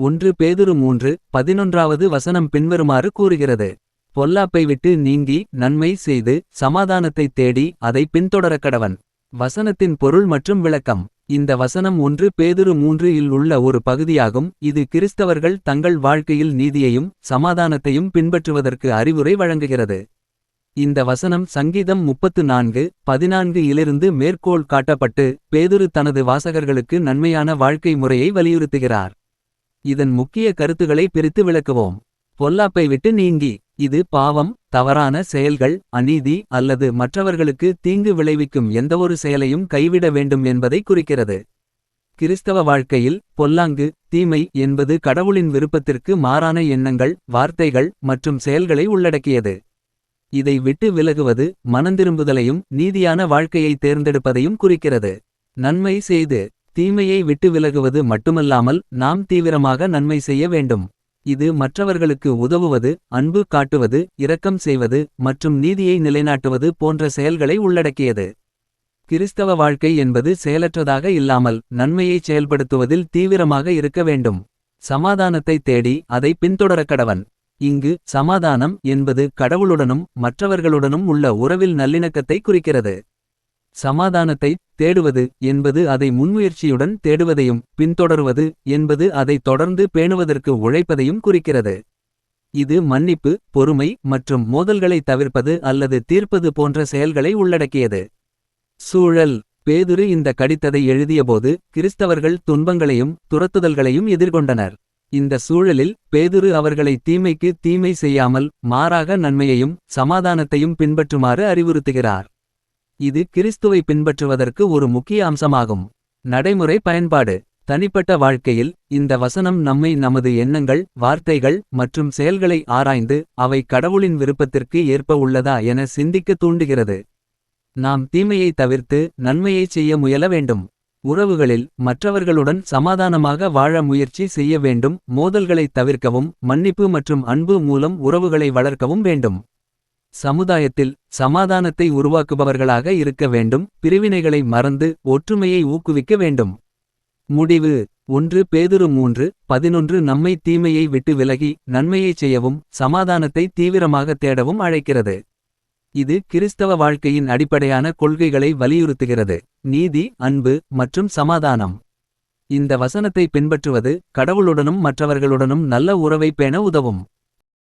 ஒன்று பேதுரு மூன்று பதினொன்றாவது வசனம் பின்வருமாறு கூறுகிறது. பொல்லாப்பை விட்டு நீங்கி நன்மை செய்து சமாதானத்தைத் தேடி அதை பின்தொடரக் கடவன். வசனத்தின் பொருள் மற்றும் விளக்கம். இந்த வசனம் ஒன்று பேதுரு மூன்று இல் உள்ள ஒரு பகுதியாகும். இது கிறிஸ்தவர்கள் தங்கள் வாழ்க்கையில் நீதியையும் சமாதானத்தையும் பின்பற்றுவதற்கு அறிவுரை வழங்குகிறது. இந்த வசனம் சங்கீதம் முப்பத்து நான்கு பதினான்கு இலிருந்து மேற்கோள் காட்டப்பட்டு பேதுரு தனது வாசகர்களுக்கு நன்மையான வாழ்க்கை முறையை வலியுறுத்துகிறார். இதன் முக்கிய கருத்துக்களை பிரித்து விளக்குவோம். பொல்லாப்பை விட்டு நீங்கி இது பாவம் தவறான செயல்கள் அநீதி அல்லது மற்றவர்களுக்கு தீங்கு விளைவிக்கும் எந்தவொரு செயலையும் கைவிட வேண்டும் என்பதை குறிக்கிறது. கிறிஸ்தவ வாழ்க்கையில் பொல்லாங்கு தீமை என்பது கடவுளின் விருப்பத்திற்கு மாறான எண்ணங்கள் வார்த்தைகள் மற்றும் செயல்களை உள்ளடக்கியது. இதை விட்டு விலகுவது மனந்திரும்புதலையும் நீதியான வாழ்க்கையை தேர்ந்தெடுப்பதையும் குறிக்கிறது. நன்மை செய்து தீமையை விட்டு விலகுவது மட்டுமல்லாமல் நாம் தீவிரமாக நன்மை செய்ய வேண்டும். இது மற்றவர்களுக்கு உதவுவது அன்பு காட்டுவது இரக்கம் செய்வது மற்றும் நீதியை நிலைநாட்டுவது போன்ற செயல்களை உள்ளடக்கியது. கிறிஸ்தவ வாழ்க்கை என்பது செயலற்றதாக இல்லாமல் நன்மையை செயல்படுத்துவதில் தீவிரமாக இருக்க வேண்டும். சமாதானத்தை தேடி அதை பின்தொடரக் கடவன். இங்கு சமாதானம் என்பது கடவுளுடனும் மற்றவர்களுடனும் உள்ள உறவில் நல்லிணக்கத்தை குறிக்கிறது. சமாதானத்தை தேடுவது என்பது அதை முன்முயற்சியுடன் தேடுவதையும் பின்தொடருவது என்பது அதை தொடர்ந்து பேணுவதற்கு உழைப்பதையும் குறிக்கிறது. இது மன்னிப்பு பொறுமை மற்றும் மோதல்களை தவிர்ப்பது அல்லது தீர்ப்பது போன்ற செயல்களை உள்ளடக்கியது. சூழல். பேதுரு இந்த கடித்ததை எழுதியபோது கிறிஸ்தவர்கள் துன்பங்களையும் துரத்துதல்களையும் எதிர்கொண்டனர். இந்த சூழலில் பேதுரு அவர்களை தீமைக்கு தீமை செய்யாமல் மாறாக நன்மையையும் சமாதானத்தையும் பின்பற்றுமாறு அறிவுறுத்துகிறார். இது கிறிஸ்துவை பின்பற்றுவதற்கு ஒரு முக்கிய அம்சமாகும். நடைமுறை பயன்பாடு. தனிப்பட்ட வாழ்க்கையில் இந்த வசனம் நம்மை நமது எண்ணங்கள் வார்த்தைகள் மற்றும் செயல்களை ஆராய்ந்து அவை கடவுளின் விருப்பத்திற்கு ஏற்ப உள்ளதா என சிந்திக்க தூண்டுகிறது. நாம் தீமையை தவிர்த்து நன்மையைச் செய்ய முயல வேண்டும். உறவுகளில் மற்றவர்களுடன் சமாதானமாக வாழ முயற்சி செய்ய வேண்டும். மோதல்களைத் தவிர்க்கவும் மன்னிப்பு மற்றும் அன்பு மூலம் உறவுகளை வளர்க்கவும் வேண்டும். சமுதாயத்தில் சமாதானத்தை உருவாக்குபவர்களாக இருக்க வேண்டும் பிரிவினைகளை மறந்து ஒற்றுமையை ஊக்குவிக்க வேண்டும். முடிவு ஒன்று பேதுரு மூன்று பதினொன்று நம்மை தீமையை விட்டு விலகி நன்மையைச் செய்யவும் சமாதானத்தை தீவிரமாக தேடவும் அழைக்கிறது. இது கிறிஸ்தவ வாழ்க்கையின் அடிப்படையான கொள்கைகளை வலியுறுத்துகிறது. நீதி அன்பு மற்றும் சமாதானம். இந்த வசனத்தை பின்பற்றுவது கடவுளுடனும் மற்றவர்களுடனும் நல்ல உறவை பேண உதவும்.